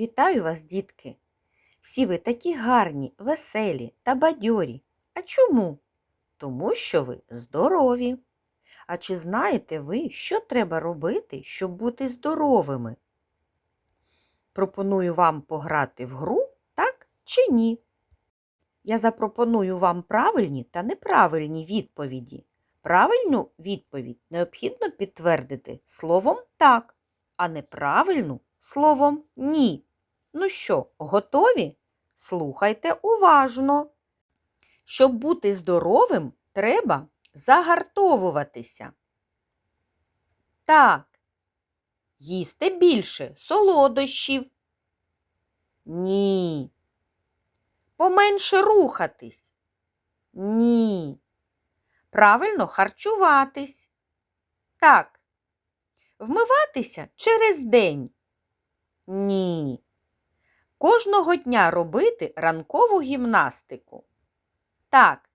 Вітаю вас, дітки! Всі ви такі гарні, веселі та бадьорі. А чому? Тому що ви здорові. А чи знаєте ви, що треба робити, щоб бути здоровими? Пропоную вам пограти в гру, так чи ні? Я запропоную вам правильні та неправильні відповіді. Правильну відповідь необхідно підтвердити словом так, а неправильну словом ні. Ну що, готові? Слухайте уважно. Щоб бути здоровим, треба загартовуватися. Так. Їсти більше солодощів. Ні. Поменше рухатись. Ні. Правильно харчуватись. Так. Вмиватися через день. Ні. Кожного дня робити ранкову гімнастику. Так,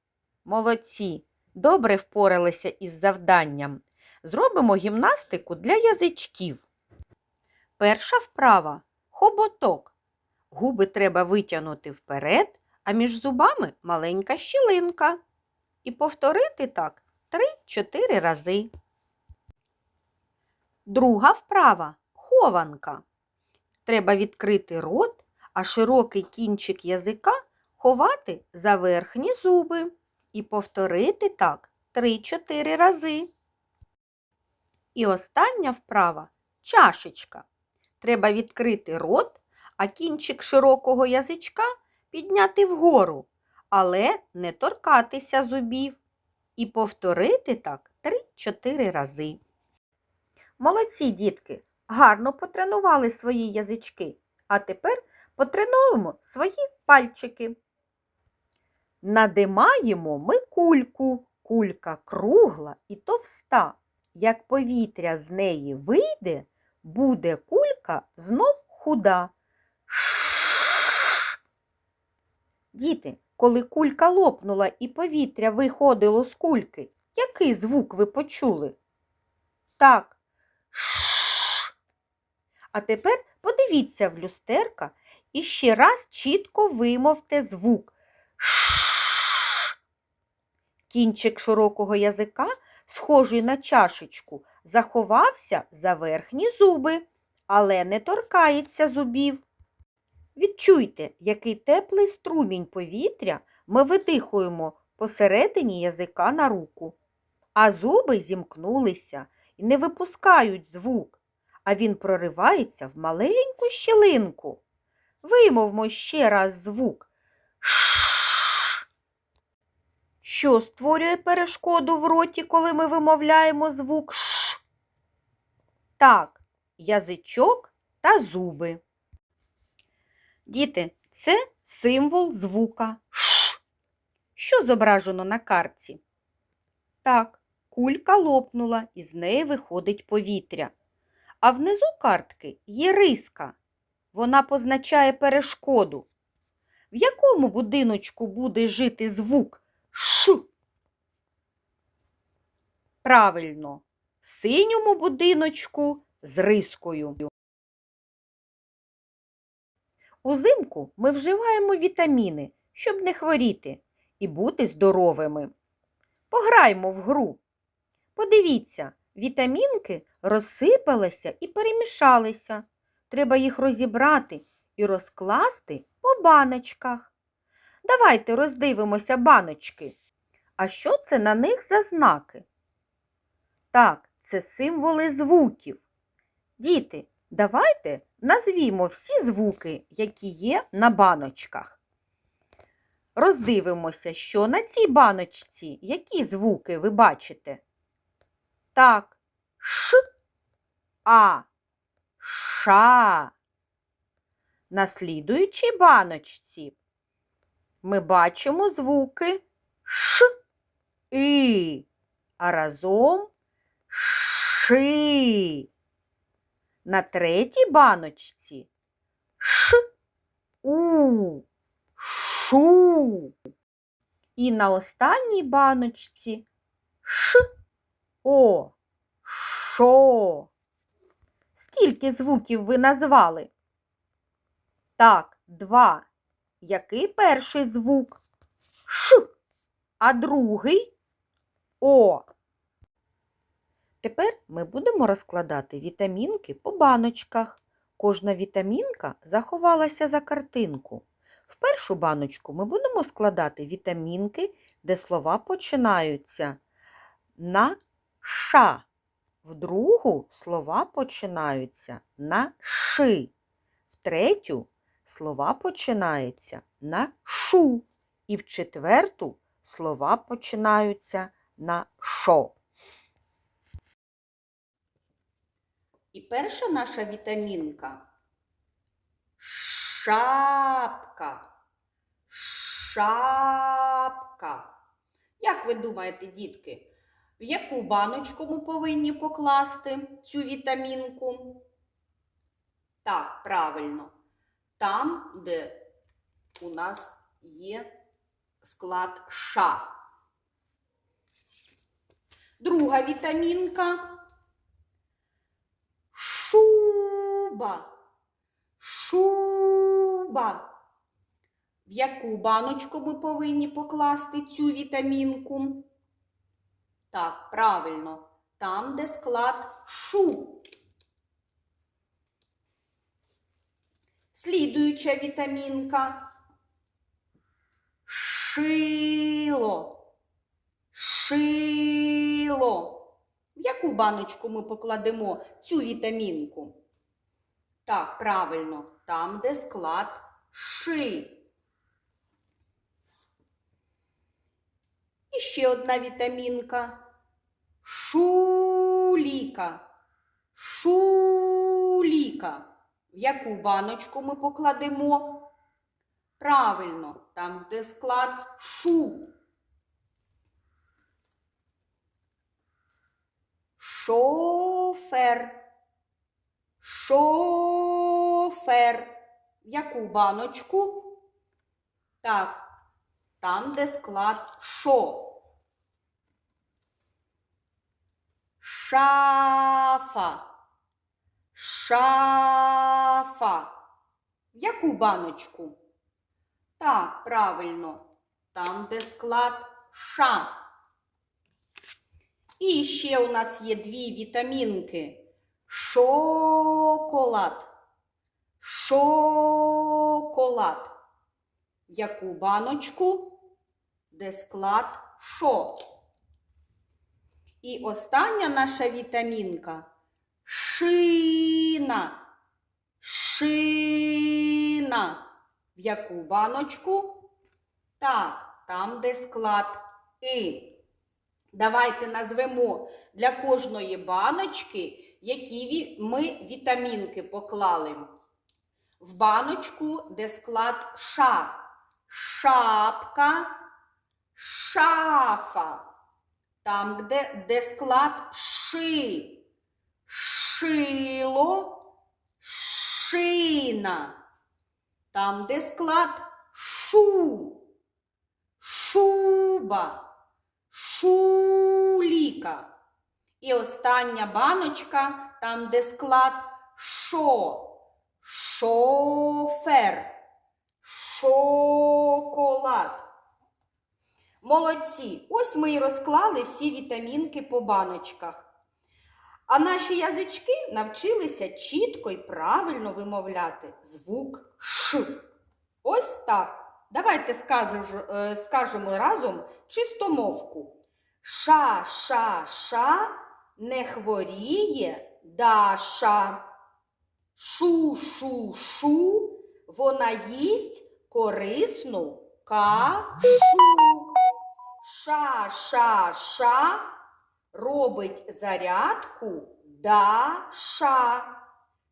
молодці, добре впоралися із завданням. Зробимо гімнастику для язичків. Перша вправа хоботок. Губи треба витягнути вперед, а між зубами маленька щілинка. І повторити так 3-4 рази. Друга вправа хованка. Треба відкрити рот, а широкий кінчик язика ховати за верхні зуби. І повторити так 3-4 рази. І остання вправа чашечка. Треба відкрити рот, а кінчик широкого язичка підняти вгору, але не торкатися зубів. І повторити так 3-4 рази. Молодці, дітки, гарно потренували свої язички, а тепер потренуємо свої пальчики. Надимаємо ми кульку. Кулька кругла і товста. Як повітря з неї вийде, буде кулька знов худа. Діти, коли кулька лопнула і повітря виходило з кульки, який звук ви почули? Так. А тепер подивіться в люстерка і ще раз чітко вимовте звук. Кінчик широкого язика, схожий на чашечку, заховався за верхні зуби, але не торкається зубів. Відчуйте, який теплий струмінь повітря ми видихуємо посередині язика на руку, а зуби зімкнулися і не випускають звук, а він проривається в маленьку щілинку. Вимовмо ще раз звук. Що створює перешкоду в роті, коли ми вимовляємо звук Ш? Так, язичок та зуби. Діти, це символ звука Ш. Що зображено на картці? Так, кулька лопнула і з неї виходить повітря. А внизу картки є риска. Вона позначає перешкоду. В якому будиночку буде жити звук Ш? Правильно, в синьому будиночку з рискою. Узимку ми вживаємо вітаміни, щоб не хворіти і бути здоровими. Пограймо в гру. Подивіться, вітамінки розсипалися і перемішалися. Треба їх розібрати і розкласти по баночках. Давайте роздивимося баночки. А що це на них за знаки? Так, це символи звуків. Діти, давайте назвімо всі звуки, які є на баночках. Роздивимося, що на цій баночці які звуки ви бачите? Так, ш, а, ша. На слідуючій баночці ми бачимо звуки ш, і, а разом ши. На третій баночці ш, у, шу. І на останній баночці ш, о, шо. Скільки звуків ви назвали? Так, два. Який перший звук? Ш. А другий О. Тепер ми будемо розкладати вітамінки по баночках. Кожна вітамінка заховалася за картинку. В першу баночку ми будемо складати вітамінки, де слова починаються на ша. В другу слова починаються на ши. В третю слова починаються на шу. І в четверту слова починаються на шо. І перша наша вітамінка шапка. Шапка. Як ви думаєте, дітки, в яку баночку ми повинні покласти цю вітамінку? Так, правильно. Там, де у нас є склад ша. Друга вітамінка шуба. Шуба. В яку баночку ми повинні покласти цю вітамінку? Так, правильно, там, де склад шу. Слідуюча вітамінка. Шило. Шило. В яку баночку ми покладемо цю вітамінку? Так, правильно, там, де склад ши. І ще одна вітамінка. Шуліка. Шуліка. В яку баночку ми покладемо? Правильно, там, де склад шу. Шофер. Шофер. В яку баночку? Так, там, де склад шо. Шафа. Шафа. В яку баночку? Так, правильно. Там, де склад ша. І ще у нас є дві вітамінки. Шоколад. Шоколад. Яку баночку? Де склад шо. І остання наша вітамінка шина. Шина. В яку баночку? Так, там, де склад И. Давайте назвемо для кожної баночки, які ми вітамінки поклали. В баночку, де склад ша. Шапка, шафа. Там, де, де склад ши. Шило, шина. Там, де склад шу. Шуба. Шуліка. І остання баночка, там, де склад шо. Шофер. Шоколад. Молодці. Ось ми і розклали всі вітамінки по баночках. А наші язички навчилися чітко і правильно вимовляти звук Ш. Ось так. Давайте скажемо, е, скажемо разом чистомовку. Ша, ша, ша, не хворіє Даша. Шу, шу, шу, вона їсть корисну кашу. Ша, ша, ша, робить зарядку Даша.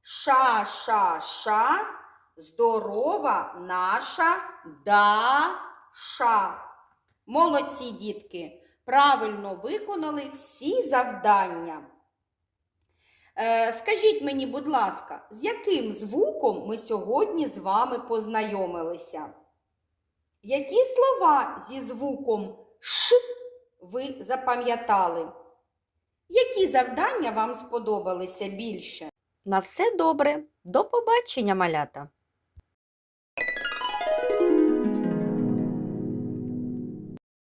Ша, ша, ша, здорова наша Даша. Молодці, дітки, правильно виконали всі завдання. Е, скажіть мені, будь ласка, з яким звуком ми сьогодні з вами познайомилися? Які слова зі звуком Ш ви запам'ятали? Які завдання вам сподобалися більше? На все добре. До побачення, малята!